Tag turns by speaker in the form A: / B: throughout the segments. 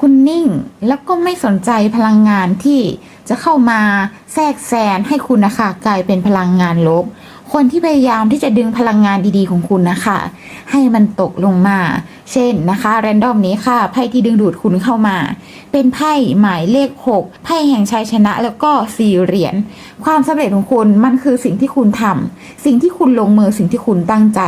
A: คุณนิ่งแล้วก็ไม่สนใจพลังงานที่จะเข้ามาแทรกแซงให้คุณนะคะกลายเป็นพลังงานลบ คนที่พยายามที่จะดึงพลังงานดีๆของคุณนะคะ ให้มันตกลงมาเช่นนะคะ แรนดอมนี้ค่ะ ไพ่ที่ดึงดูดคุณเข้ามา เป็นไพ่หมายเลข 6 ไพ่แห่งชัยชนะแล้วก็สี่เหรียญ ความสำเร็จของคุณมันคือสิ่งที่คุณทำสิ่งที่คุณลงมือสิ่งที่คุณตั้งใจ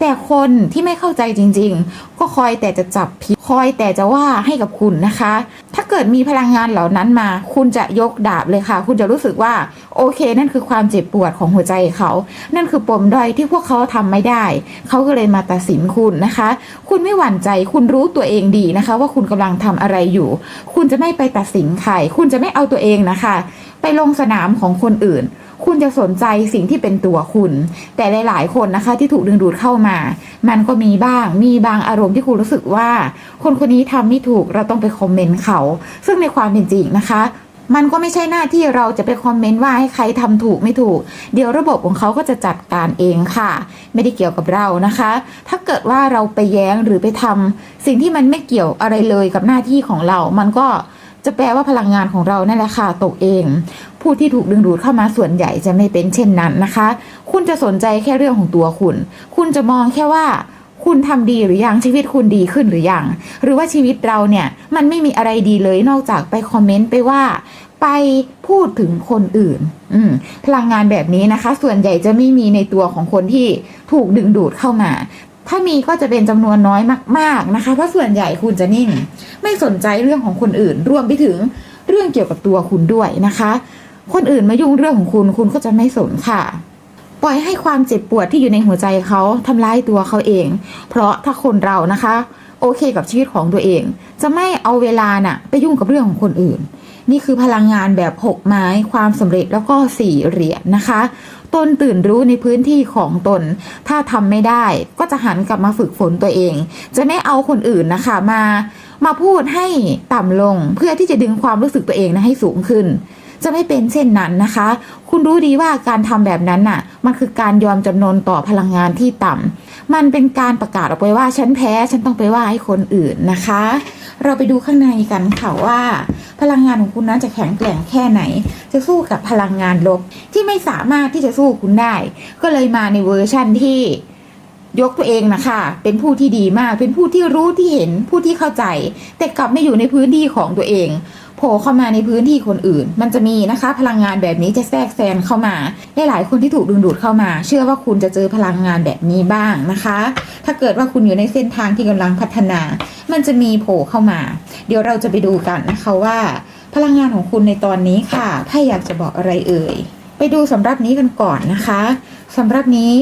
A: แต่คนที่ไม่เข้าใจจริง ๆ ก็คอยแต่จะจับผิดคอยแต่จะว่าให้กับคุณนะคะ ถ้าเกิดมีพลังงานเหล่านั้นมา คุณจะยกดาบเลยค่ะ คุณจะรู้สึกว่าโอเค นั่นคือความเจ็บปวดของหัวใจเขา นั่นคือปมด้อยที่พวกเขาทำไม่ได้ เขาก็เลยมาตัดสินคุณนะคะ คุณไม่หวั่นใจ คุณรู้ตัวเองดีนะคะ ว่าคุณกำลังทำอะไรอยู่ คุณจะไม่ไปตัดสินใคร คุณจะไม่เอาตัวเองนะคะ ไปลงสนามของคนอื่น คุณจะสนใจสิ่งที่เป็นตัวคุณ แต่หลาย ๆ คนนะคะ ที่ถูกดึงดูดเข้ามา มันก็มีบ้าง มีบางอารมณ์ที่คุณรู้สึกว่า คนคนนี้ทำไม่ถูก เราต้องไปคอมเมนต์เขา ซึ่งในความเป็นจริงนะคะ มันก็ไม่ใช่หน้าที่เราจะไปคอมเมนต์ว่าให้ใครทำถูกไม่ถูก เดี๋ยวระบบของเขาก็จะจัดการเองค่ะ ไม่ได้เกี่ยวกับเรานะคะ ถ้าเกิดว่าเราไปแย้งหรือไปทำสิ่งที่มันไม่เกี่ยวอะไรเลยกับหน้าที่ของเรา มันก็จะแปลว่าพลังงานของเรานั่นแหละค่ะตกเอง ผู้ที่ถูกดึงดูดเข้ามาส่วนใหญ่จะไม่เป็นเช่นนั้นนะคะ คุณจะสนใจแค่เรื่องของตัวคุณ คุณจะมองแค่ว่า คุณทำดีหรือยังชีวิตคุณดีขึ้นหรือยัง หรือว่าชีวิตเราเนี่ยมันไม่มีอะไรดีเลยนอกจากไปคอมเมนต์ไปว่าไปพูดถึงคนอื่น อืพลังงานแบบนี้นะคะ ส่วนใหญ่จะไม่มีในตัวของคนที่ถูกดึงดูดเข้ามา ถ้ามีก็จะเป็นจำนวนน้อยมากๆนะคะเพราะส่วนใหญ่คุณจะนิ่ง ไม่สนใจเรื่องของคนอื่น รวมไปถึงเรื่องเกี่ยวกับตัวคุณด้วยนะคะ คนอื่นมายุ่งเรื่องของคุณคุณก็จะไม่สนค่ะ ปล่อยให้ความเจ็บปวดที่อยู่ในหัวใจเขาทำร้ายตัวเขาเอง เพราะถ้าคนเรานะคะ โอเคกับชีวิตของตัวเอง จะไม่เอาเวลาน่ะไปยุ่งกับเรื่องของคนอื่น นี่คือพลังงานแบบหกไม้ ความสำเร็จแล้วก็สี่เหรียญนะคะตนตื่นรู้ในพื้นที่ของตน ถ้าทำไม่ได้ก็จะหันกลับมาฝึกฝนตัวเอง จะไม่เอาคนอื่นนะคะมา มาพูดให้ต่ำลงเพื่อที่จะดึงความรู้สึกตัวเองนะให้สูงขึ้น จะไม่เป็นเช่นนั้นนะคะ คุณรู้ดีว่าการทำแบบนั้นน่ะ มันคือการยอมจำนนต่อพลังงานที่ต่ำมันเป็นการประกาศออกไปว่าฉันแพ้ฉันต้องไปว่าให้คนอื่นนะคะ เราไปดูข้างในกันค่ะว่า พลังงานของคุณนั้นจะแข็งแกร่งแค่ไหน จะสู้กับพลังงานลบที่ไม่สามารถที่จะสู้คุณได้ ก็เลยมาในเวอร์ชั่นที่ยกตัวเองนะคะ เป็นผู้ที่ดีมาก เป็นผู้ที่รู้ที่เห็น ผู้ที่เข้าใจ แต่กลับไม่อยู่ในพื้นที่ของตัวเอง โผล่เข้ามาในพื้นที่คนอื่น มันจะมีนะคะ พลังงานแบบนี้จะแทรกแซงเข้ามาหลายๆคนที่ถูกดึงดูดเข้ามา เชื่อว่าคุณจะเจอพลังงานแบบนี้บ้างนะคะ ถ้าเกิดว่าคุณอยู่ในเส้นทางที่กำลังพัฒนา มันจะมีโผล่เข้ามา เดี๋ยวเราจะไปดูกันนะคะว่า พลังงานของคุณในตอนนี้ค่ะ ถ้าอยากจะบอกอะไรเอ่ย ไปดูสำรับนี้กันก่อนนะคะสำรับนี้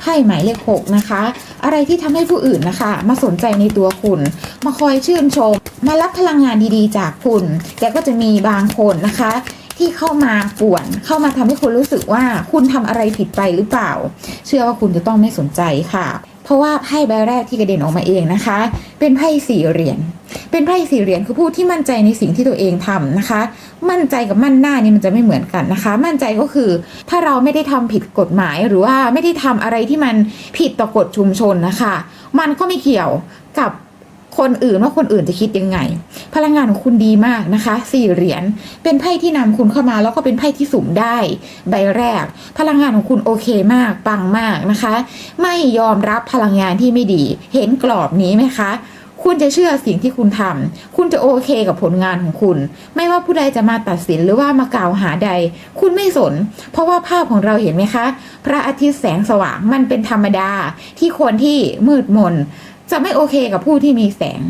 A: ไพ่หมายเลขหกนะคะ อะไรที่ทำให้ผู้อื่นนะคะ มาสนใจในตัวคุณ มาคอยชื่นชม มารับพลังงานดีๆ จากคุณ แต่ก็จะมีบางคนนะคะ ที่เข้ามาป่วน เข้ามาทำให้คุณรู้สึกว่าคุณทำอะไรผิดไปหรือเปล่า เชื่อว่าคุณจะต้องไม่สนใจค่ะ เพราะว่าไพ่ใบแรกที่กระเด็นออกมาเองนะคะ เป็นไพ่สี่เหรียญเป็นไพ่สี่เหรียญคือผู้ที่มั่นใจในสิ่งที่ตัวเองทำนะคะ มั่นใจกับมั่นหน้านี่มันจะไม่เหมือนกันนะคะ มั่นใจก็คือถ้าเราไม่ได้ทำผิดกฎหมายหรือว่าไม่ได้ทำอะไรที่มันผิดต่อกฎชุมชนนะคะ มันก็ไม่เกี่ยวกับ คนอื่นว่าคนอื่นจะคิดยังไง พลังงานของคุณดีมากนะคะสี่เหรียญเป็นไพ่ที่นำคุณเข้ามาแล้วก็เป็นไพ่ที่สุ่มได้ ใบแรก พลังงานของคุณโอเคมากปังมากนะคะ ไม่ยอมรับพลังงานที่ไม่ดี เห็นกรอบนี้ไหมคะคุณจะเชื่อสิ่งที่คุณทำคุณจะโอเคกับผลงานของคุณ ไม่ว่าผู้ใดจะมาตัดสินหรือว่ามากล่าวหาใด คุณไม่สน เพราะว่าภาพของเราเห็นไหมคะ พระอาทิตย์แสงสว่างมันเป็นธรรมดาที่คนที่มืดมน จะไม่โอเคกับผู้ที่มีแสง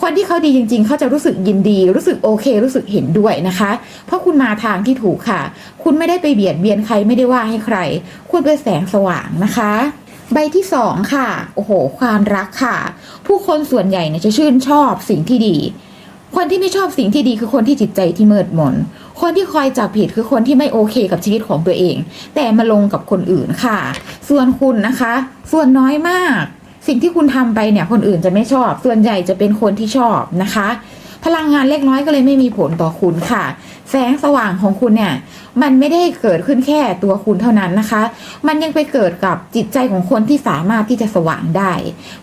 A: คนที่เขาดีจริง ๆ เขาจะรู้สึกยินดี รู้สึกโอเค รู้สึกเห็นด้วยนะคะ เพราะคุณมาทางที่ถูกค่ะ คุณไม่ได้ไปเบียดเบียนใครไม่ได้ว่าให้ใคร คุณเป็นแสงสว่างนะคะใบที่สองค่ะ โอ้โห ความรักค่ะ ผู้คนส่วนใหญ่เนี่ยจะชื่นชอบสิ่งที่ดี คนที่ไม่ชอบสิ่งที่ดีคือคนที่จิตใจที่มืดมน คนที่คอยจับผิดคือคนที่ไม่โอเคกับชีวิตของตัวเอง แต่มาลงกับคนอื่นค่ะ ส่วนคุณนะคะ ส่วนน้อยมาก สิ่งที่คุณทำไปเนี่ยคนอื่นจะไม่ชอบ ส่วนใหญ่จะเป็นคนที่ชอบนะคะ พลังงานเล็กน้อยก็เลยไม่มีผลต่อคุณค่ะ แสงสว่างของคุณเนี่ย มันไม่ได้เกิดขึ้นแค่ตัวคุณเท่านั้นนะคะ มันยังไปเกิดกับจิตใจของคนที่สามารถที่จะสว่างได้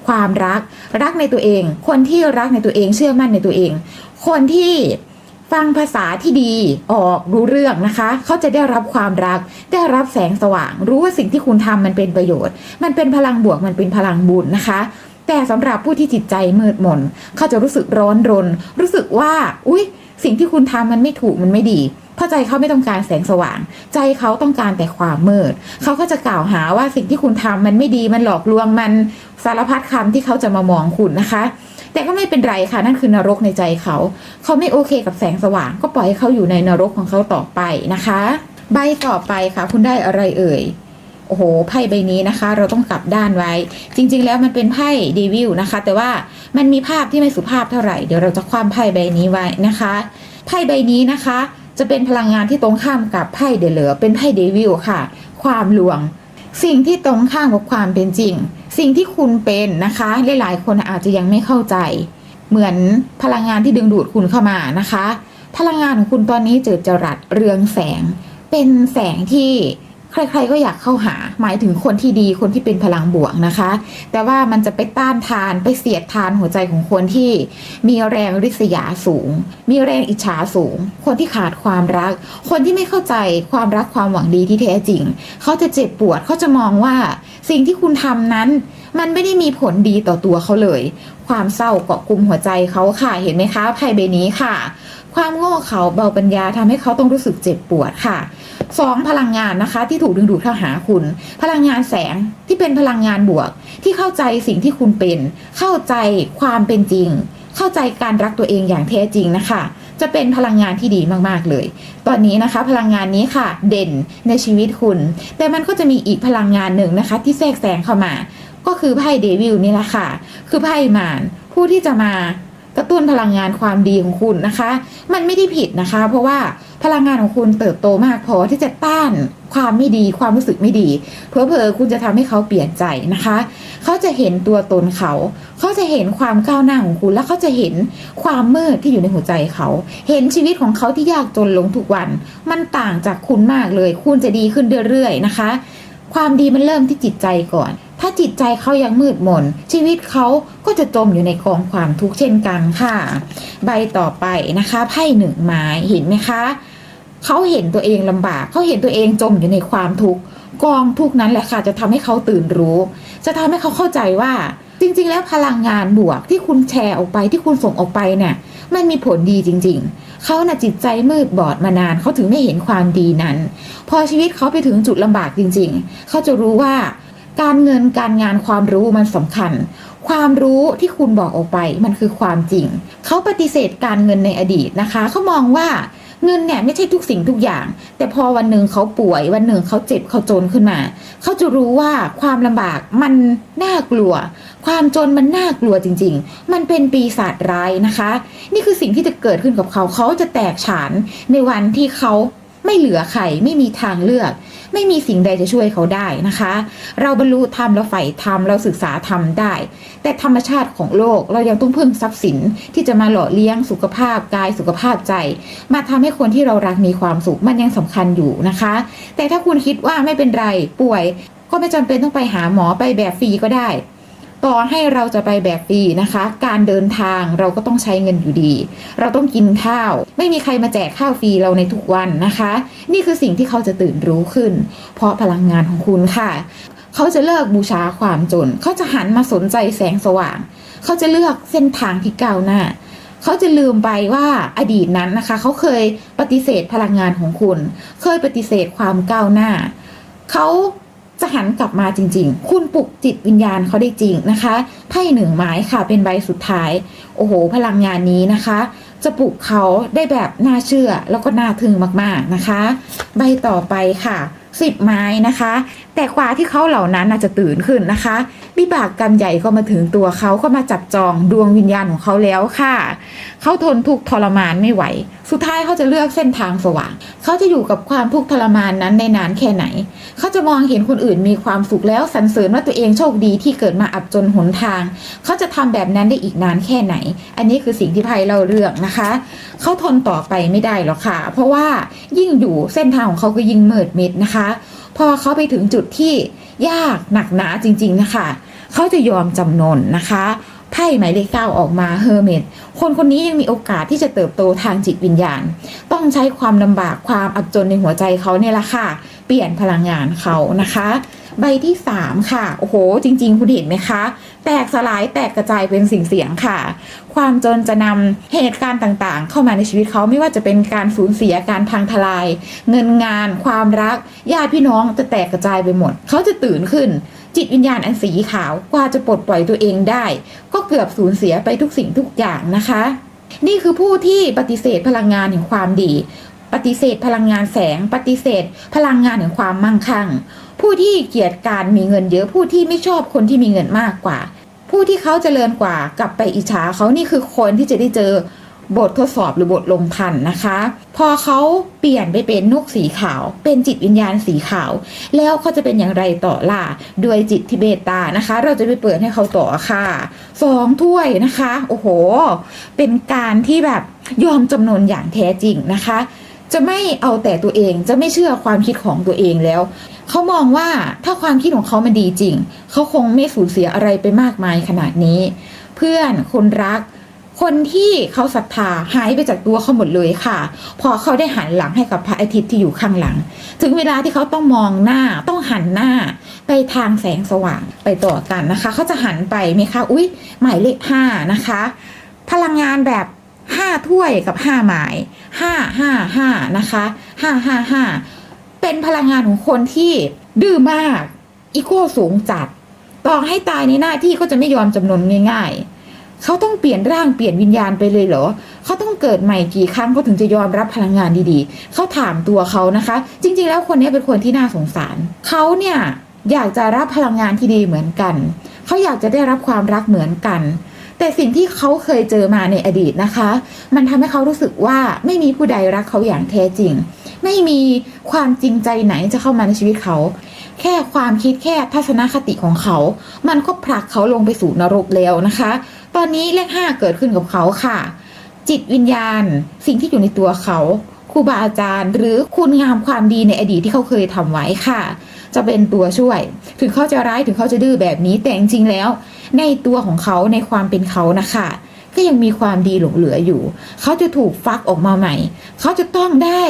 A: ความรัก รักในตัวเอง คนที่รักในตัวเอง เชื่อมั่นในตัวเอง คนที่ ฟังภาษาที่ดีออกรู้เรื่องนะคะ เขาจะได้รับความรัก ได้รับแสงสว่าง รู้ว่าสิ่งที่คุณทำมันเป็นประโยชน์ มันเป็นพลังบวกมันเป็นพลังบุญนะคะ แต่สำหรับผู้ที่จิตใจมืดมน เขาจะรู้สึกร้อนรน รู้สึกว่า อุ๊ย สิ่งที่คุณทำมันไม่ถูกมันไม่ดี เพราะใจเขาไม่ต้องการแสงสว่าง ใจเขาต้องการแต่ความมืด เขาก็จะกล่าวหาว่าสิ่งที่คุณทำมันไม่ดีมันหลอกลวงมันสารพัดคำที่เขาจะมามองคุณนะคะ แต่ก็ไม่เป็นไรค่ะนั่นคือนรกในใจเขา เขาไม่โอเคกับแสงสว่าง ก็ปล่อยให้เขาอยู่ในนรกของเขาต่อไปนะคะ ใบต่อไปค่ะ คุณได้อะไรเอ่ยโอ้โหไพ่ใบนี้นะคะ เราต้องกลับด้านไว้ จริง ๆ แล้วมันเป็นไพ่เดวิลนะคะ แต่ว่ามันมีภาพที่ไม่สุภาพเท่าไหร่ เดี๋ยวเราจะคว่ำไพ่ใบนี้ไว้นะคะ ไพ่ใบนี้นะคะ จะเป็นพลังงานที่ตรงข้ามกับไพ่เดเลอเป็นไพ่เดวิลค่ะ ความลวง สิ่งที่ตรงข้ามกับความเป็นจริง สิ่งที่คุณเป็นนะคะหลายๆคนอาจจะยังไม่เข้าใจ เหมือนพลังงานที่ดึงดูดคุณเข้ามานะคะ พลังงานของคุณตอนนี้เจิดจรัสเรืองแสง เป็นแสงที่ ใครๆก็อยากเข้าหาหมายถึงคนที่ดีคนที่เป็นพลังบวกนะคะ แต่ว่ามันจะไปต้านทานไปเสียดทานหัวใจของคนที่มีแรงริษยาสูง มีแรงอิจฉาสูง คนที่ขาดความรัก คนที่ไม่เข้าใจความรักความหวังดีที่แท้จริง เขาจะเจ็บปวดเขาจะมองว่าสิ่งที่คุณทำนั้น มันไม่ได้มีผลดีต่อตัวเขาเลย ความเศร้าเกาะกลุ่มหัวใจเขาค่ะเห็นไหมคะไพ่ใบนี้ค่ะ ความโง่เขาเบาปัญญาทำให้เขาต้องรู้สึกเจ็บปวดค่ะ สองพลังงานนะคะ ที่ถูกดึงดูดเข้าหาคุณ พลังงานแสงที่เป็นพลังงานบวก ที่เข้าใจสิ่งที่คุณเป็น เข้าใจความเป็นจริง เข้าใจการรักตัวเองอย่างแท้จริงนะคะ จะเป็นพลังงานที่ดีมากๆเลย ตอนนี้นะคะ พลังงานนี้ค่ะ เด่นในชีวิตคุณ แต่มันก็จะมีอีกพลังงานหนึ่งนะคะ ที่แทรกแซงเข้ามา ก็คือไพ่เดวิลนี่แหละค่ะ คือไพ่มารผู้ที่จะมา กระตุ้นพลังงานความดีของคุณนะคะ มันไม่ได้ผิดนะคะ เพราะว่าพลังงานของคุณเติบโตมากพอที่จะต้านความไม่ดีความรู้สึกไม่ดี เพอเพอๆคุณจะทำให้เขาเปลี่ยนใจนะคะ เขาจะเห็นตัวตนเขา เขาจะเห็นความก้าวหน้าของคุณ และเขาจะเห็นความมืดที่อยู่ในหัวใจเขา เห็นชีวิตของเขาที่ยากจนลงทุกวัน มันต่างจากคุณมากเลย คุณจะดีขึ้นเรื่อยๆนะคะ ความดีมันเริ่มที่จิตใจก่อน ถ้าจิตใจเขายังมืดมน ชีวิตเขาก็จะจมอยู่ในกองความทุกข์เช่นกันค่ะ ใบต่อไปนะคะไพ่หนึ่งไม้เห็นไหมคะเขาเห็นตัวเองลำบากเขาเห็นตัวเองจมอยู่ในความทุกข์กองทุกนั้นแหละค่ะจะทำให้เขาตื่นรู้ จะทำให้เขาเข้าใจว่าจริง ๆ แล้วพลังงานบวกที่คุณแชร์ออกไปที่คุณส่งออกไปเนี่ยมันมีผลดีจริง ๆ เขาน่ะจิตใจมืดบอดมานานเขาถึงไม่เห็นความดีนั้น พอชีวิตเขาไปถึงจุดลำบากจริง ๆ เขาจะรู้ว่า การเงินการงานความรู้มันสำคัญ ความรู้ที่คุณบอกออกไปมันคือความจริง เขาปฏิเสธการเงินในอดีตนะคะ เขามองว่าเงินเนี่ยไม่ใช่ทุกสิ่งทุกอย่าง แต่พอวันหนึ่งเขาป่วย วันหนึ่งเขาเจ็บเขาจนขึ้นมา เขาจะรู้ว่าความลำบากมันน่ากลัว ความจนมันน่ากลัวจริง ๆ มันเป็นปีศาจร้ายนะคะ นี่คือสิ่งที่จะเกิดขึ้นกับเขา เขาจะแตกฉานในวันที่เขาไม่เหลือใครไม่มีทางเลือก ไม่มีสิ่งใดจะช่วยเขาได้นะคะ เราบรรลุธรรมเราใฝ่ธรรมเราศึกษาธรรมได้ แต่ธรรมชาติของโลกเรายังต้องพึ่งทรัพย์สินที่จะมาหล่อเลี้ยงสุขภาพกายสุขภาพใจ มาทำให้คนที่เรารักมีความสุขมันยังสำคัญอยู่นะคะ แต่ถ้าคุณคิดว่าไม่เป็นไรป่วย ก็ไม่จำเป็นต้องไปหาหมอไปแบบฟรีก็ได้ ต่อให้เราจะไปแบบฟรีนะคะ การเดินทางเราก็ต้องใช้เงินอยู่ดี เราต้องกินข้าว ไม่มีใครมาแจกข้าวฟรีเราในทุกวันนะคะ นี่คือสิ่งที่เขาจะตื่นรู้ขึ้น เพราะพลังงานของคุณค่ะ เขาจะเลิกบูชาความจน เขาจะหันมาสนใจแสงสว่าง เขาจะเลือกเส้นทางที่ก้าวหน้าเขาจะลืมไปว่าอดีตนั้นนะคะ เขาเคยปฏิเสธพลังงานของคุณ เคยปฏิเสธความก้าวหน้า เขา จะหันกลับมาจริง ๆ คุณปลุกจิตวิญญาณเขาได้จริงนะคะไพ่หนึ่งไม้ค่ะเป็นใบสุดท้าย โอ้โห พลังงานนี้นะคะ จะปลุกเขาได้แบบน่าเชื่อแล้วก็น่าทึ่งมากๆนะคะ ใบต่อไปค่ะสิบไม้นะคะ แต่กว่าที่เขาเหล่านั้นน่ะจะตื่นขึ้นนะคะวิบากกรรมใหญ่ก็มาถึงตัวเขาก็มาจับจองดวงวิญญาณของเขาแล้วค่ะ เขาทนทุกข์ทรมานไม่ไหว สุดท้ายเขาจะเลือกเส้นทางสว่าง เขาจะอยู่กับความทุกข์ทรมานนั้นได้นานแค่ไหน เขาจะมองเห็นคนอื่นมีความสุขแล้วสรรเสริญว่าตัวเองโชคดีที่เกิดมาอับจนหนทาง เขาจะทำแบบนั้นได้อีกนานแค่ไหน อันนี้คือสิ่งที่ไพ่เราเลือกนะคะ เขาทนต่อไปไม่ได้หรอกค่ะ เพราะว่ายิ่งอยู่เส้นทางของเขาก็ยิ่งเมืดมิดนะคะ พอเขาไปถึงจุดที่ยากหนักหนาจริง ๆนะคะเขาจะยอมจำนนนะคะไพ่หมายเลขเก้าออกมาเฮอร์เมตคนคนนี้ยังมีโอกาสที่จะเติบโตทางจิตวิญญาณ ต้องใช้ความลำบากความอับจนในหัวใจเขาเนี่ยแหละค่ะ เปลี่ยนพลังงานเขานะคะ ใบที่สามค่ะ โอ้โห จริง ๆ คุณเห็นไหมคะ แตกสลายแตกกระจายเป็นสิ่งเสียงค่ะ ความจนจะนำเหตุการณ์ต่างๆ เข้ามาในชีวิตเขาไม่ว่าจะเป็นการสูญเสียการพังทลาย เงินงาน ความรักญาติพี่น้องจะแตกกระจายไปหมด เขาจะตื่นขึ้น จิตวิญญาณอันสีขาวกว่าจะปลดปล่อยตัวเองได้ ก็เกือบสูญเสียไปทุกสิ่งทุกอย่างนะคะ นี่คือผู้ที่ปฏิเสธพลังงานแห่งความดี ปฏิเสธพลังงานแสง ปฏิเสธ พลังงานแห่งความมั่งคั่ง ผู้ที่เกลียดการมีเงินเยอะผู้ที่ไม่ชอบคนที่มีเงินมากกว่า ผู้ที่เขาเจริญกว่ากลับไปอิจฉาเขานี่คือคนที่จะได้เจอบททดสอบหรือบทลงทันนะคะ พอเขาเปลี่ยนไปเป็นนกสีขาว เป็นจิตวิญญาณสีขาว แล้วเขาจะเป็นอย่างไรต่อล่ะด้วยจิตทิเบตานะคะ เราจะไปเปิดให้เขาต่อค่ะสองถ้วยนะคะ โอ้โห เป็นการที่แบบยอมจำนนอย่างแท้จริงนะคะ จะไม่เอาแต่ตัวเองจะไม่เชื่อความคิดของตัวเองแล้ว เขามองว่าถ้าความคิดของเขามันดีจริง เขาคงไม่สูญเสียอะไรไปมากมายขนาดนี้ เพื่อนคนรัก คนที่เขาศรัทธาหายไปจากตัวเขาหมดเลยค่ะ พอเขาได้หันหลังให้กับพระอาทิตย์ที่อยู่ข้างหลัง ถึงเวลาที่เขาต้องมองหน้าต้องหันหน้า ไปทางแสงสว่างไปต่อกันนะคะ เขาจะหันไปไหมคะอุ้ยหมายเลขห้านะคะ พลังงานแบบห้าถ้วยกับห้าหมายห้าห้าห้านะคะห้าห้าห้า เป็นพลังงานของคนที่ดื้อมาก อีโก้สูงจัด ต่อให้ตายในหน้าที่ก็จะไม่ยอมจำนนง่าย ๆ เขาต้องเปลี่ยนร่างเปลี่ยนวิญญาณไปเลยเหรอ เขาต้องเกิดใหม่กี่ครั้งเขาถึงจะยอมรับพลังงานดีๆ เขาถามตัวเขานะคะ จริง ๆ แล้วคนนี้เป็นคนที่น่าสงสาร เขาเนี่ยอยากจะรับพลังงานที่ดีเหมือนกัน เขาอยากจะได้รับความรักเหมือนกัน แต่สิ่งที่เขาเคยเจอมาในอดีตนะคะ มันทำให้เขารู้สึกว่าไม่มีผู้ใดรักเขาอย่างแท้จริง ไม่มีความจริงใจไหนจะเข้ามาในชีวิตเขา แค่ความคิดแค่ทัศนคติของเขา มันก็ผลักเขาลงไปสู่นรกแล้วนะคะ ตอนนี้เลขห้าเกิดขึ้นกับเขาค่ะ จิตวิญญาณ สิ่งที่อยู่ในตัวเขาครูบาอาจารย์ หรือคุณงามความดีในอดีตที่เขาเคยทำไว้ค่ะ จะเป็นตัวช่วย ถึงเขาจะร้ายถึงเขาจะดื้อแบบนี้แต่จริงๆแล้ว ในตัวของเขาในความเป็นเขานะคะก็ยังมีความดีหลงเหลืออยู่ เขาจะถูกฟักออกมาใหม่ เขาจะต้องได้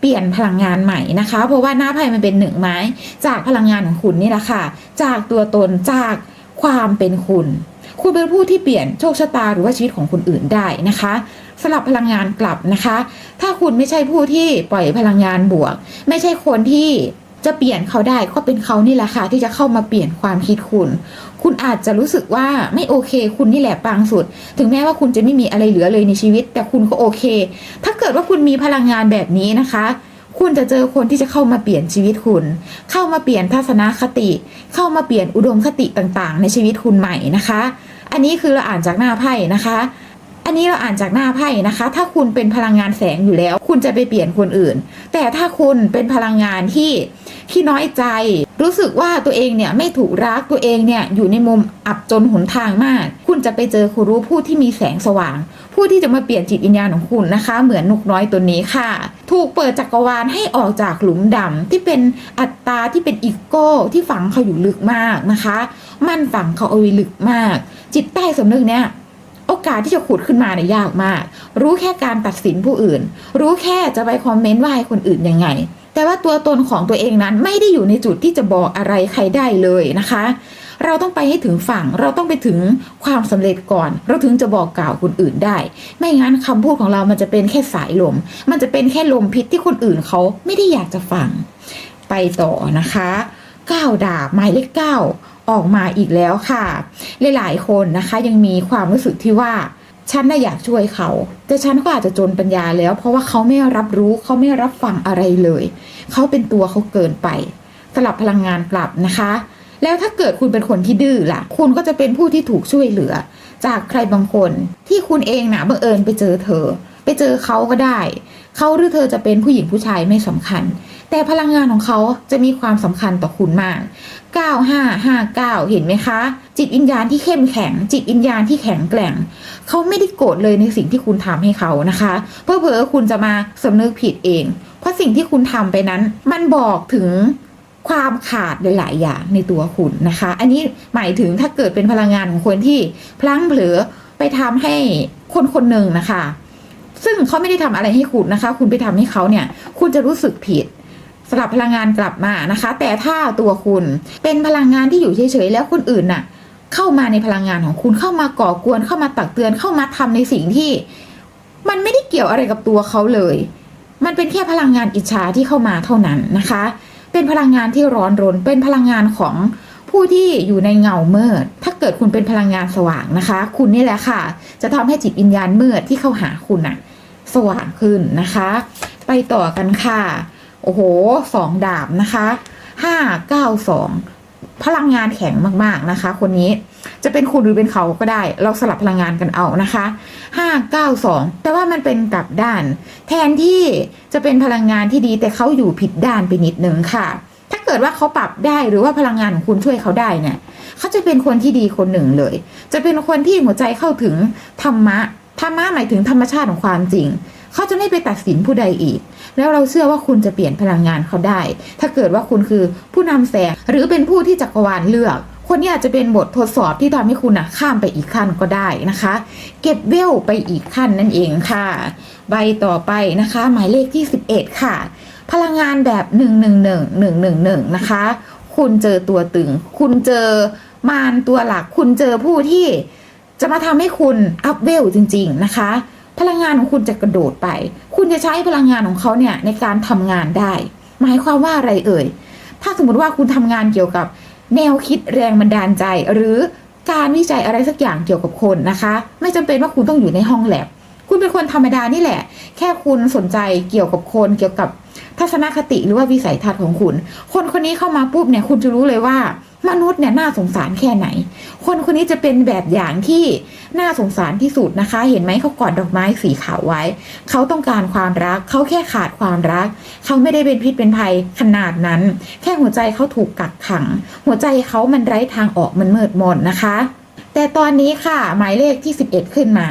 A: เปลี่ยนพลังงานใหม่นะคะ เพราะว่าหน้าไพ่มันเป็นหนึ่งไม้ จากพลังงานของคุณนี่แหละค่ะ จากตัวตน จากความเป็นคุณ คุณเป็นผู้ที่เปลี่ยนโชคชะตาหรือว่าชีวิตของคนอื่นได้นะคะสลับพลังงานกลับนะคะ ถ้าคุณไม่ใช่ผู้ที่ปล่อยพลังงานบวก ไม่ใช่คนที่ จะเปลี่ยนเขาได้ก็เป็นเขานี่แหละค่ะที่จะเข้ามาเปลี่ยนความคิดคุณ คุณอาจจะรู้สึกว่าไม่โอเค คุณนี่แหละปางสุด ถึงแม้ว่าคุณจะไม่มีอะไรเหลือเลยในชีวิต แต่คุณก็โอเค ถ้าเกิดว่าคุณมีพลังงานแบบนี้นะคะคุณจะเจอคนที่จะเข้ามาเปลี่ยนชีวิตคุณ เข้ามาเปลี่ยนทัศนคติ เข้ามาเปลี่ยนอุดมคติต่างๆ ในชีวิตคุณใหม่นะคะ อันนี้คือเราอ่านจากหน้าไพ่นะคะ อันนี้เราอ่านจากหน้าไพ่นะคะ ถ้าคุณเป็นพลังงานแสงอยู่แล้ว คุณจะไปเปลี่ยนคนอื่น แต่ถ้าคุณเป็นพลังงานที่ ที่น้อยใจ รู้สึกว่าตัวเองเนี่ยไม่ถูกรักตัวเองเนี่ยอยู่ในมุมอับจนหนทางมาก คุณจะไปเจอครูรู้ผู้ที่มีแสงสว่าง ผู้ที่จะมาเปลี่ยนจิตวิญญาณของคุณนะคะ เหมือนนกน้อยตัวนี้ค่ะ ถูกเปิดจักรวาลให้ออกจากหลุมดำที่เป็นอัตตาที่เป็นอีโก้ที่ฝังเขาอยู่ลึกมากนะคะ มันฝังเขาเอาไว้ลึกมาก จิตใต้สำนึกเนี่ยโอกาสที่จะขุดขึ้นมาเนี่ยยากมาก รู้แค่การตัดสินผู้อื่น รู้แค่จะไปคอมเมนต์ว่าให้คนอื่นยังไง แต่ว่าตัวตนของตัวเองนั้นไม่ได้อยู่ในจุดที่จะบอกอะไรใครได้เลยนะคะ เราต้องไปให้ถึงฝั่งเราต้องไปถึงความสำเร็จก่อน เราถึงจะบอกกล่าวคนอื่นได้ ไม่งั้นคำพูดของเรามันจะเป็นแค่สายลม มันจะเป็นแค่ลมพิษที่คนอื่นเขาไม่ได้อยากจะฟัง ไปต่อนะคะก้าวดาบหมายเลขเก้าออกมาอีกแล้วค่ะ หลายๆคนนะคะยังมีความรู้สึกที่ว่า ฉันน่ะอยากช่วยเขา แต่ฉันก็อาจจะจนปัญญาแล้ว เพราะว่าเขาไม่รับรู้เขาไม่รับฟังอะไรเลย เขาเป็นตัวเขาเกินไป สลับพลังงานกลับนะคะ แล้วถ้าเกิดคุณเป็นคนที่ดื้อล่ะ คุณก็จะเป็นผู้ที่ถูกช่วยเหลือ จากใครบางคน ที่คุณเองนะ่ะบังเอิญไปเจอเธอ ไปเจอเขาก็ได้ เขาหรือเธอจะเป็นผู้หญิงผู้ชายไม่สำคัญ แต่พลังงานของเขาจะมีความสำคัญต่อคุณมาก 9559 เห็นไหมคะ จิตวิญญาณที่เข้มแข็ง จิตวิญญาณที่แข็งแกร่ง เขาไม่ได้โกรธเลยในสิ่งที่คุณทำให้เขานะคะ เพอเพอคุณจะมาสำนึกผิดเอง เพราะสิ่งที่คุณทำไปนั้น มันบอกถึงความขาดหลายๆอย่างในตัวคุณนะคะ อันนี้หมายถึงถ้าเกิดเป็นพลังงานของคนที่พลั้งเผลอไปทำให้คนคนหนึ่งนะคะ ซึ่งเขาไม่ได้ทำอะไรให้คุณนะคะ คุณไปทำให้เขาเนี่ย คุณจะรู้สึกผิด สลับพลังงานกลับมานะคะ แต่ถ้าตัวคุณเป็นพลังงานที่อยู่เฉยๆแล้วคนอื่นน่ะ เข้ามาในพลังงานของคุณเข้ามาก่อกวนเข้ามาตักเตือนเข้ามาทำในสิ่งที่ มันไม่ได้เกี่ยวอะไรกับตัวเขาเลย มันเป็นแค่พลังงานอิจฉาที่เข้ามาเท่านั้นนะคะ เป็นพลังงานที่ร้อนรน เป็นพลังงานของผู้ที่อยู่ในเงามืด ถ้าเกิดคุณเป็นพลังงานสว่างนะคะ คุณนี่แหละค่ะ จะทำให้จิตวิญญาณมืดที่เข้าหาคุณน่ะ สว่างขึ้นนะคะ ไปต่อกันค่ะ โอ้โหสองดาบนะคะห้าเก้าสองพลังงานแข็งมากๆนะคะ คนนี้จะเป็นคุณหรือเป็นเขาก็ได้ เราสลับพลังงานกันเอานะคะห้าเก้าสองแต่ว่ามันเป็นกลับด้าน แทนที่จะเป็นพลังงานที่ดีแต่เขาอยู่ผิดด้านไปนิดนึงค่ะ ถ้าเกิดว่าเขาปรับได้หรือว่าพลังงานของคุณช่วยเขาได้เนี่ยเขาจะเป็นคนที่ดีคนหนึ่งเลย จะเป็นคนที่หัวใจเข้าถึงธรรมะธรรมะหมายถึงธรรมชาติของความจริง เขาจะไม่ไปตัดสินผู้ใดอีก แล้วเราเชื่อว่าคุณจะเปลี่ยนพลังงานเขาได้ ถ้าเกิดว่าคุณคือผู้นำแสง หรือเป็นผู้ที่จักรวาลเลือกคนนี้อาจจะเป็นบททดสอบที่ทำให้คุณนะข้ามไปอีกขั้นก็ได้นะคะ เก็บเวลไปอีกขั้นนั่นเองค่ะ ใบต่อไปนะคะ หมายเลขที่11 ค่ะ พลังงานแบบ 111 111 นะคะ คุณเจอตัวตึง คุณเจอมารตัวหลัก คุณเจอผู้ที่จะมาทำให้คุณอัพเวลจริง ๆ นะคะ พลังงานของคุณจะกระโดดไป คุณจะใช้พลังงานของเขาเนี่ยในการทำงานได้ หมายความว่าอะไรเอ่ย ถ้าสมมติว่าคุณทำงานเกี่ยวกับแนวคิดแรงบันดาลใจ หรือการวิจัยอะไรสักอย่างเกี่ยวกับคนนะคะ ไม่จำเป็นว่าคุณต้องอยู่ในห้องแลบ คุณเป็นคนธรรมดานี่แหละ แค่คุณสนใจเกี่ยวกับคนเกี่ยวกับทัศนคติหรือว่าวิสัยทัศน์ของคุณ คนคนนี้เข้ามาปุ๊บเนี่ยคุณจะรู้เลยว่า มนุษย์เนี่ยน่าสงสารแค่ไหน คนคนนี้จะเป็นแบบอย่างที่น่าสงสารที่สุดนะคะ เห็นไหมเขากอดดอกไม้สีขาวไว้ เขาต้องการความรัก เขาแค่ขาดความรัก เขาไม่ได้เป็นพิษเป็นภัยขนาดนั้น แค่หัวใจเขาถูกกักขัง หัวใจเขามันไร้ทางออกมันมืดมนนะคะ แต่ตอนนี้ค่ะหมายเลขที่ 11 ขึ้นมา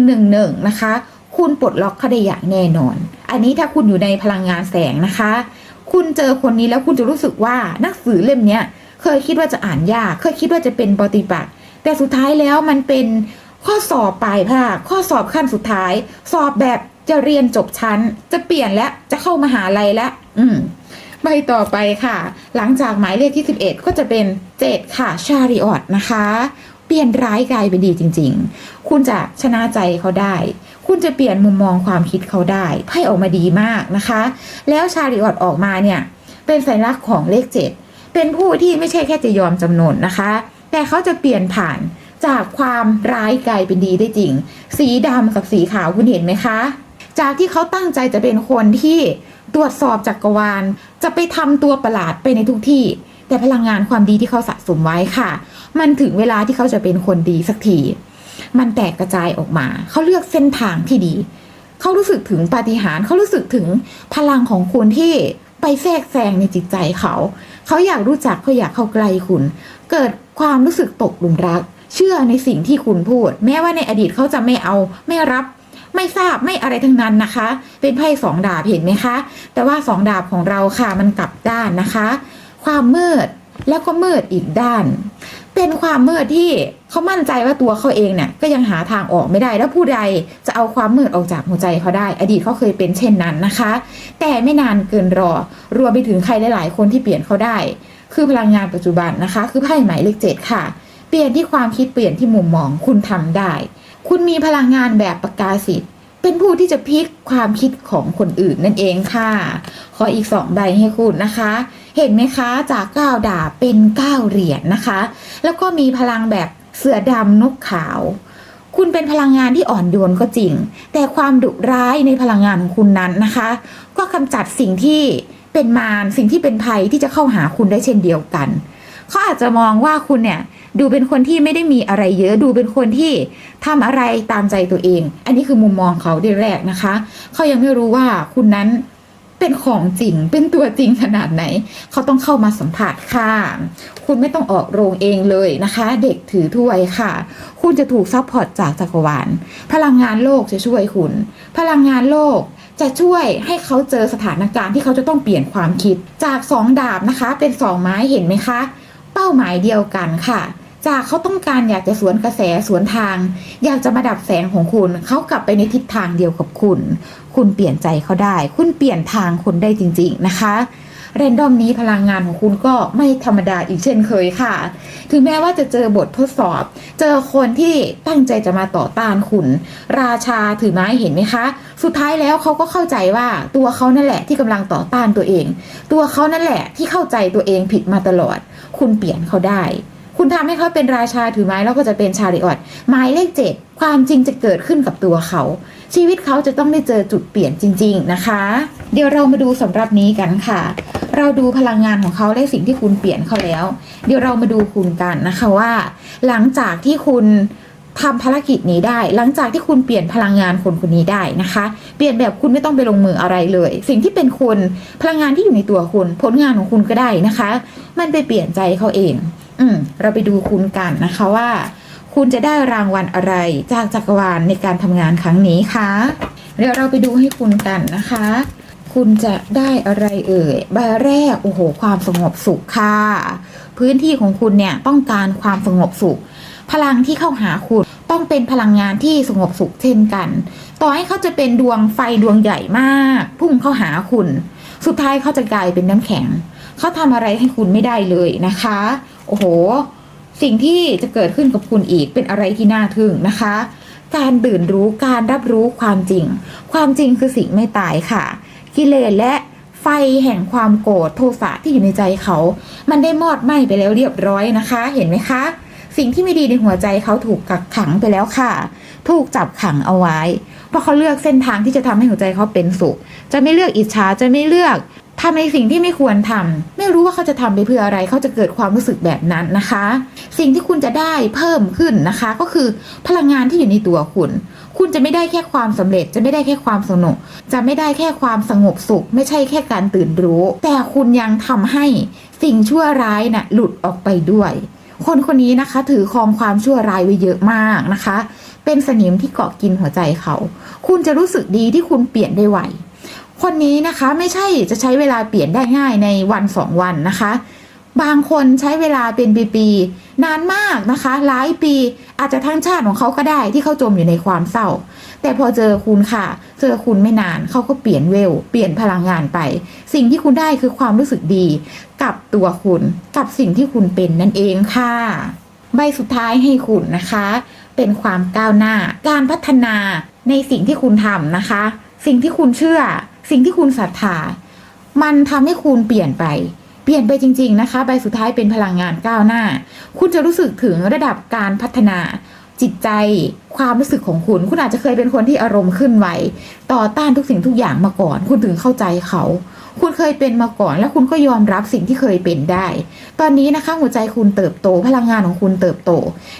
A: 111 นะคะ คุณปลดล็อกเขาได้อย่างแน่นอน อันนี้ถ้าคุณอยู่ในพลังงานแสงนะคะ คุณเจอคนนี้แล้วคุณจะรู้สึกว่าหนังสือเล่มเนี้ย เคยคิดว่าจะอ่านยาก เคยคิดว่าจะเป็นปฏิบัติ แต่สุดท้ายแล้วมันเป็นข้อสอบปลายภาคข้อสอบขั้นสุดท้าย สอบแบบจะเรียนจบชั้น จะเปลี่ยนแล้วจะเข้ามหาลัยแล้วอืมใบต่อไปค่ะ หลังจากหมายเลขที่ 11 ก็จะเป็น7ค่ะชาริออตนะคะ เปลี่ยนร้ายกลายเป็นดีจริง ๆ คุณจะชนะใจเขาได้ คุณจะเปลี่ยนมุมมองความคิดเขาได้ไพ่ออกมาดีมากนะคะ แล้วชาริออตออกมาเนี่ย เป็นสัญลักษณ์ของเลข 7 เป็นผู้ที่ไม่ใช่แค่จะยอมจำนนนะคะ แต่เขาจะเปลี่ยนผ่านจากความร้ายกลายเป็นดีได้จริง สีดำกับสีขาวคุณเห็นไหมคะ จากที่เขาตั้งใจจะเป็นคนที่ตรวจสอบจักรวาล จะไปทำตัวประหลาดไปในทุกที่ แต่พลังงานความดีที่เขาสะสมไว้ค่ะ มันถึงเวลาที่เขาจะเป็นคนดีสักที มันแตกกระจายออกมา เขาเลือกเส้นทางที่ดี เขารู้สึกถึงปาฏิหาริย์เขารู้สึกถึงพลังของคุณที่ไปแทรกแซงในจิตใจเขา เขาอยากรู้จักเขาอยากเข้าใกล้คุณ เกิดความรู้สึกตกหลุมรัก เชื่อในสิ่งที่คุณพูด แม้ว่าในอดีตเขาจะไม่เอาไม่รับไม่ทราบไม่อะไรทั้งนั้นนะคะ เป็นไพ่สองดาบเห็นไหมคะ แต่ว่าสองดาบของเราค่ะมันกลับด้านนะคะ ความมืดแล้วก็มืดอีกด้าน เป็นความมืดที่เขามั่นใจว่าตัวเขาเองเนี่ยก็ยังหาทางออกไม่ได้ แล้วผู้ใดจะเอาความมืดออกจากหัวใจเขาได้ อดีตเขาเคยเป็นเช่นนั้นนะคะ แต่ไม่นานเกินรอ รวมไปถึงใครหลายๆคนที่เปลี่ยนเขาได้ คือพลังงานปัจจุบันนะคะ คือไพ่หมายเลขเจ็ดค่ะ เปลี่ยนที่ความคิดเปลี่ยนที่มุมมองคุณทำได้ คุณมีพลังงานแบบประกาศสิทธิ์เป็นผู้ที่จะพลิกความคิดของคนอื่นนั่นเองค่ะ ขออีกสองใบให้คุณนะคะ เห็นไหมคะจากเก้าดาบเป็นเก้าเหรียญนะคะ แล้วก็มีพลังแบบเสือดำนกขาว คุณเป็นพลังงานที่อ่อนโยนก็จริง แต่ความดุร้ายในพลังงานของคุณนั้นนะคะ ก็กำจัดสิ่งที่เป็นมารสิ่งที่เป็นภัยที่จะเข้าหาคุณได้เช่นเดียวกันเขาอาจจะมองว่าคุณเนี่ยดูเป็นคนที่ไม่ได้มีอะไรเยอะดูเป็นคนที่ทำอะไรตามใจตัวเอง อันนี้คือมุมมองเขาที่แรกนะคะ เขายังไม่รู้ว่าคุณนั้น เป็นของจริง เป็นตัวจริงขนาดไหน เขาต้องเข้ามาสัมผัสค่ะ คุณไม่ต้องออกโรงเองเลยนะคะ เด็กถือถ้วยค่ะ คุณจะถูกซัพพอร์ตจากจักรวาล พลังงานโลกจะช่วยคุณ พลังงานโลกจะช่วยให้เขาเจอสถานการณ์ที่เขาจะต้องเปลี่ยนความคิด จากสองดาบนะคะ เป็นสองไม้เห็นไหมคะ เป้าหมายเดียวกันค่ะ จากเขาต้องการอยากจะสวนกระแสสวนทาง อยากจะมาดับแสงของคุณ เขากลับไปในทิศทางเดียวกับคุณ คุณเปลี่ยนใจเขาได้ คุณเปลี่ยนทางคุณได้จริง ๆ นะคะเรนดอมนี้พลังงานของคุณก็ไม่ธรรมดาอีกเช่นเคยค่ะ ถึงแม้ว่าจะเจอบททดสอบ เจอคนที่ตั้งใจจะมาต่อต้านคุณ ราชาถือไม้เห็นไหมคะ สุดท้ายแล้วเขาก็เข้าใจว่าตัวเขานั่นแหละที่กำลังต่อต้านตัวเอง ตัวเขานั่นแหละที่เข้าใจตัวเองผิดมาตลอด คุณเปลี่ยนเขาได้ คุณทำให้เขาเป็นราชาถือไม้แล้วก็จะเป็นชาริออตหมายเลขเจ็ดความจริงจะเกิดขึ้นกับตัวเขา ชีวิตเขาจะต้องได้เจอจุดเปลี่ยนจริง ๆนะคะ เดี๋ยวเรามาดูสำหรับนี้กันค่ะ เราดูพลังงานของเขาและสิ่งที่คุณเปลี่ยนเขาแล้ว เดี๋ยวเรามาดูคุณกันนะคะว่า หลังจากที่คุณทำภารกิจนี้ได้ หลังจากที่คุณเปลี่ยนพลังงานคนคนนี้ได้นะคะ เปลี่ยนแบบคุณไม่ต้องไปลงมืออะไรเลย สิ่งที่เป็นคุณพลังงานที่อยู่ในตัวคุณ ผลงานของคุณก็ได้นะคะ มันไปเปลี่ยนใจเขาเอง อืมเราไปดูคุณกันนะคะว่า คุณจะได้รางวัลอะไรจากจักรวาลในการทำงานครั้งนี้คะเดี๋ยวเราไปดูให้คุณกันนะคะ คุณจะได้อะไรเอ่ยใบแรกโอ้โห ความสงบสุขค่ะ พื้นที่ของคุณเนี่ยต้องการความสงบสุข พลังที่เข้าหาคุณต้องเป็นพลังงานที่สงบสุขเช่นกัน ต่อให้เขาจะเป็นดวงไฟดวงใหญ่มาก พุ่งเข้าหาคุณ สุดท้ายเขาจะกลายเป็นน้ำแข็ง เขาทำอะไรให้คุณไม่ได้เลยนะคะ โอ้โห สิ่งที่จะเกิดขึ้นกับคุณอีกเป็นอะไรที่น่าทึ่งนะคะ การตื่นรู้การรับรู้ความจริง ความจริงคือสิ่งไม่ตายค่ะ กิเลสและไฟแห่งความโกรธโทสะที่อยู่ในใจเขา มันได้มอดไหม้ไปแล้วเรียบร้อยนะคะ เห็นไหมคะ สิ่งที่ไม่ดีในหัวใจเขาถูกกักขังไปแล้วค่ะ ถูกจับขังเอาไว้ เพราะเขาเลือกเส้นทางที่จะทำให้หัวใจเขาเป็นสุข จะไม่เลือกอิจฉาจะไม่เลือก ทำในสิ่งที่ไม่ควรทำไม่รู้ว่าเขาจะทำไปเพื่ออะไร เขาจะเกิดความรู้สึกแบบนั้นนะคะ สิ่งที่คุณจะได้เพิ่มขึ้นนะคะ ก็คือพลังงานที่อยู่ในตัวคุณ คุณจะไม่ได้แค่ความสำเร็จ จะไม่ได้แค่ความสนุก จะไม่ได้แค่ความสงบสุข ไม่ใช่แค่การตื่นรู้ แต่คุณยังทำให้สิ่งชั่วร้ายน่ะหลุดออกไปด้วย คนคนนี้นะคะ ถือครองความชั่วร้ายไว้เยอะมากนะคะ เป็นสนิมที่เกาะกินหัวใจเขา คุณจะรู้สึกดีที่คุณเปลี่ยนได้ไว คนนี้นะคะไม่ใช่จะใช้เวลาเปลี่ยนได้ง่ายในวันสองวันนะคะ บางคนใช้เวลาเป็นปีๆนานมากนะคะ หลายปีอาจจะทั้งชาติของเขาก็ได้ที่เขาจมอยู่ในความเศร้า แต่พอเจอคุณค่ะ เจอคุณไม่นานเขาก็เปลี่ยนเวล เปลี่ยนพลังงานไป สิ่งที่คุณได้คือความรู้สึกดี กับตัวคุณ กับสิ่งที่คุณเป็นนั่นเองค่ะ ใบสุดท้ายให้คุณนะคะ เป็นความก้าวหน้า การพัฒนาในสิ่งที่คุณทำนะคะ สิ่งที่คุณเชื่อ สิ่งที่คุณศรัทธา มันทำให้คุณเปลี่ยนไป เปลี่ยนไปจริง ๆ นะคะ ใบสุดท้ายเป็นพลังงานก้าวหน้า คุณจะรู้สึกถึงระดับการพัฒนาจิตใจความรู้สึกของคุณ คุณอาจจะเคยเป็นคนที่อารมณ์ขึ้นไหวต่อต้านทุกสิ่งทุกอย่างมาก่อน คุณถึงเข้าใจเขา คุณเคยเป็นมาก่อน แล้วคุณก็ยอมรับสิ่งที่เคยเป็นได้ ตอนนี้นะคะหัวใจคุณเติบโต พลังงานของคุณเติบโต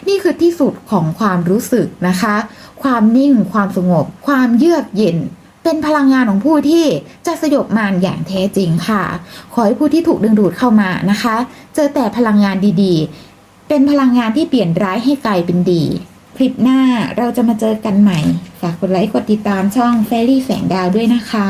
A: นี่คือที่สุดของความรู้สึกนะคะ ความนิ่ง ความสงบ ความเยือกเย็น เป็นพลังงานของผู้ที่จะสยบมารอย่างแท้จริงค่ะ ขอให้ผู้ที่ถูกดึงดูดเข้ามานะคะ เจอแต่พลังงานดีๆ เป็นพลังงานที่เปลี่ยนร้ายให้กลายเป็นดี คลิปหน้าเราจะมาเจอกันใหม่ ฝากกดไลค์กดติดตามช่อง f ฟรี่แสงดาวด้วยนะคะ